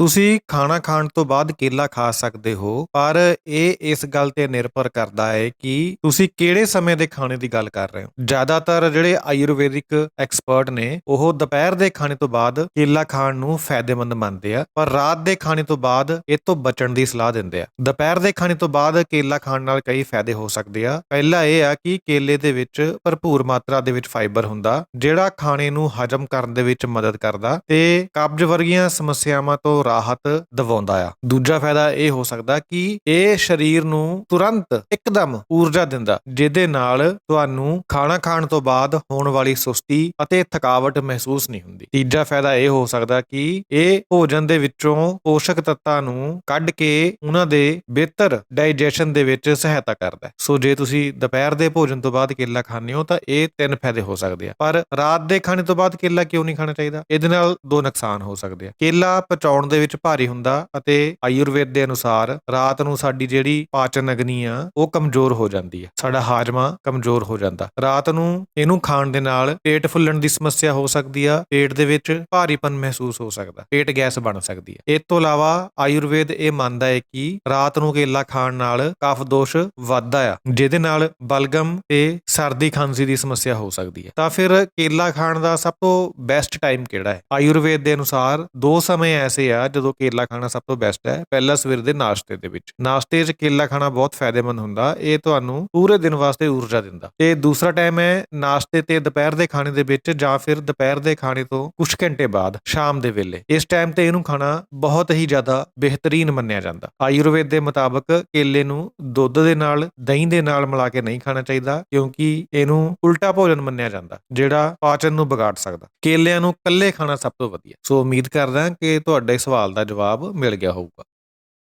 ਤੁਸੀਂ ਖਾਣਾ ਖਾਣ ਤੋਂ ਬਾਅਦ ਕੇਲਾ ਖਾ ਸਕਦੇ ਹੋ, ਪਰ ਇਹ ਇਸ ਗੱਲ ਤੇ ਨਿਰਭਰ ਕਰਦਾ ਹੈ ਕਿ ਤੁਸੀਂ ਕਿਹੜੇ ਸਮੇਂ ਦੇ ਖਾਣੇ ਦੀ ਗੱਲ ਕਰ ਰਹੇ ਹੋ। ਜ਼ਿਆਦਾਤਰ ਜਿਹੜੇ ਆਯੁਰਵੈਦਿਕ ਐਕਸਪਰਟ ਨੇ, ਉਹ ਦੁਪਹਿਰ ਦੇ ਖਾਣੇ ਤੋਂ ਬਾਅਦ ਕੇਲਾ ਖਾਣ ਨੂੰ ਫਾਇਦੇਮੰਦ ਮੰਨਦੇ ਆ, ਪਰ ਰਾਤ ਦੇ ਖਾਣੇ ਤੋਂ ਬਾਅਦ ਇਹ ਤੋਂ ਬਚਣ ਦੀ ਸਲਾਹ ਦਿੰਦੇ ਆ। ਦੁਪਹਿਰ ਦੇ ਖਾਣੇ ਤੋਂ ਬਾਅਦ ਕੇਲਾ ਖਾਣ ਨਾਲ ਕਈ ਫਾਇਦੇ ਹੋ ਸਕਦੇ ਆ। ਪਹਿਲਾ ਇਹ ਆ ਕਿ ਕੇਲੇ ਦੇ ਵਿੱਚ ਭਰਪੂਰ ਮਾਤਰਾ ਦੇ ਵਿੱਚ ਫਾਈਬਰ ਹੁੰਦਾ, ਜਿਹੜਾ ਖਾਣੇ ਨੂੰ ਹਜਮ ਕਰਨ ਦੇ ਵਿੱਚ ਮਦਦ ਕਰਦਾ ਤੇ ਕਬਜ਼ ਵਰਗੀਆਂ ਸਮੱਸਿਆਵਾਂ ਤੋਂ ਰਾਹਤ ਦਿਵਾਉਂਦਾ ਆ। ਦੂਜਾ ਫਾਇਦਾ ਇਹ ਹੋ ਸਕਦਾ ਕਿ ਇਹ ਸਰੀਰ ਨੂੰ ਤੁਰੰਤ ਇੱਕਦਮ ਊਰਜਾ ਦਿੰਦਾ, ਜਿਹਦੇ ਨਾਲ ਤੁਹਾਨੂੰ ਖਾਣਾ ਖਾਣ ਤੋਂ ਬਾਅਦ ਹੋਣ ਵਾਲੀ ਸੁਸਤੀ ਅਤੇ ਥਕਾਵਟ ਮਹਿਸੂਸ ਨਹੀਂ ਹੁੰਦੀ। ਤੀਜਾ ਫਾਇਦਾ ਇਹ ਹੋ ਸਕਦਾ ਕਿ ਇਹ ਭੋਜਨ ਦੇ ਵਿੱਚੋਂ ਪੋਸ਼ਕ ਤੱਤਾਂ ਨੂੰ ਕੱਢ ਕੇ ਉਹਨਾਂ ਦੇ ਬਿਹਤਰ ਡਾਈਜੈਸ਼ਨ ਦੇ ਵਿੱਚ ਸਹਾਇਤਾ ਕਰਦਾ ਸੋ ਜੇ ਤੁਸੀਂ ਦੁਪਹਿਰ ਦੇ ਭੋਜਨ ਤੋਂ ਬਾਅਦ ਕੇਲਾ ਖਾਂਦੇ ਹੋ ਤਾਂ ਇਹ ਤਿੰਨ ਫਾਇਦੇ ਹੋ ਸਕਦੇ ਆ। ਪਰ ਰਾਤ ਦੇ ਖਾਣੇ ਤੋਂ ਬਾਅਦ ਕੇਲਾ ਕਿਉਂ ਨਹੀਂ ਖਾਣਾ ਚਾਹੀਦਾ? ਇਹਦੇ ਨਾਲ ਦੋ ਨੁਕਸਾਨ ਹੋ ਸਕਦੇ ਆ। ਕੇਲਾ ਪਚਾਉਣ ਦੇ ਵਿੱਚ ਭਾਰੀ ਹੁੰਦਾ ਅਤੇ ਆਯੁਰਵੇਦ ਦੇ ਅਨੁਸਾਰ ਰਾਤ ਨੂੰ ਸਾਡੀ ਜਿਹੜੀ ਪਾਚਨ ਅਗਨੀ ਆ, ਉਹ ਕਮਜ਼ੋਰ ਹੋ ਜਾਂਦੀ ਹੈ ਸਾਡਾ ਹਾਜਮਾ ਕਮਜ਼ੋਰ ਹੋ ਜਾਂਦਾ। ਰਾਤ ਨੂੰ ਇਹਨੂੰ ਖਾਣ ਦੇ ਨਾਲ ਪੇਟ ਫੁੱਲਣ ਦੀ ਸਮੱਸਿਆ ਹੋ ਸਕਦੀ ਆ, ਪੇਟ ਦੇ ਵਿੱਚ ਭਾਰੀਪਨ ਮਹਿਸੂਸ ਹੋ ਸਕਦਾ, ਪੇਟ ਗੈਸ ਬਣ ਸਕਦੀ ਹੈ ਇਸ ਤੋਂ ਇਲਾਵਾ ਆਯੁਰਵੇਦ ਇਹ ਮੰਨਦਾ ਹੈ ਕਿ ਰਾਤ ਨੂੰ ਕੇਲਾ ਖਾਣ ਨਾਲ ਕਫ ਦੋਸ਼ ਵੱਧਦਾ ਆ, ਜਿਹਦੇ ਨਾਲ ਬਲਗਮ ਤੇ ਸਰਦੀ ਖਾਂਸੀ ਦੀ ਸਮੱਸਿਆ ਹੋ ਸਕਦੀ ਹੈ ਤਾਂ ਫਿਰ ਕੇਲਾ ਖਾਣ ਦਾ ਸਭ ਤੋਂ ਬੈਸਟ ਟਾਈਮ ਕਿਹੜਾ ਹੈ ਆਯੁਰਵੇਦ ਦੇ ਅਨੁਸਾਰ ਦੋ ਸਮੇਂ ਐਸੇ ਆ ਜਦੋਂ ਕੇਲਾ ਖਾਣਾ ਸਭ ਤੋਂ ਬੈਸਟ ਹੈ, ਪਹਿਲਾ ਸਵੇਰ ਦੇ ਨਾਸ਼ਤੇ ਦੇ ਵਿੱਚ। ਨਾਸ਼ਤੇ 'ਚ ਕੇਲਾ ਖਾਣਾ ਬਹੁਤ ਫਾਇਦੇਮੰਦ ਹੁੰਦਾ, ਇਹ ਤੁਹਾਨੂੰ ਪੂਰੇ ਦਿਨ ਵਾਸਤੇ ਊਰਜਾ ਦਿੰਦਾ। ਤੇ ਦੂਸਰਾ ਟਾਈਮ ਹੈ ਨਾਸ਼ਤੇ ਤੇ ਦੁਪਹਿਰ ਦੇ ਖਾਣੇ ਦੇ ਵਿੱਚ ਜਾਂ ਫਿਰ ਦੁਪਹਿਰ ਦੇ ਖਾਣੇ ਤੋਂ ਕੁਝ ਘੰਟੇ ਬਾਅਦ, ਸ਼ਾਮ ਦੇ ਵੇਲੇ। ਇਸ ਟਾਈਮ ਤੇ ਇਹਨੂੰ ਖਾਣਾ ਬਹੁਤ ਹੀ ਜ਼ਿਆਦਾ ਬਿਹਤਰੀਨ ਮੰਨਿਆ ਜਾਂਦਾ। ਆਯੁਰਵੇਦ ਦੇ ਮੁਤਾਬਕ ਕੇਲੇ ਨੂੰ ਦੁੱਧ ਦੇ ਨਾਲ, ਦਹੀਂ ਦੇ ਨਾਲ ਮਿਲਾ ਕੇ ਨਹੀਂ ਖਾਣਾ ਚਾਹੀਦਾ, ਕਿਉਂਕਿ ਇਹਨੂੰ ਉਲਟਾ ਭੋਜਨ ਮੰਨਿਆ ਜਾਂਦਾ, ਜਿਹੜਾ ਪਾਚਨ ਨੂੰ ਵਿਗਾੜ ਸਕਦਾ। ਕੇਲਿਆਂ ਨੂੰ ਇਕੱਲੇ ਖਾਣਾ ਸਭ ਤੋਂ ਵਧੀਆ। ਸੋ ਉਮੀਦ ਕਰਦਾ ਕਿ ਤੁਹਾਡੇ ਸਵਾਲ ਦਾ ਜਵਾਬ ਮਿਲ ਗਿਆ ਹੋਊਗਾ।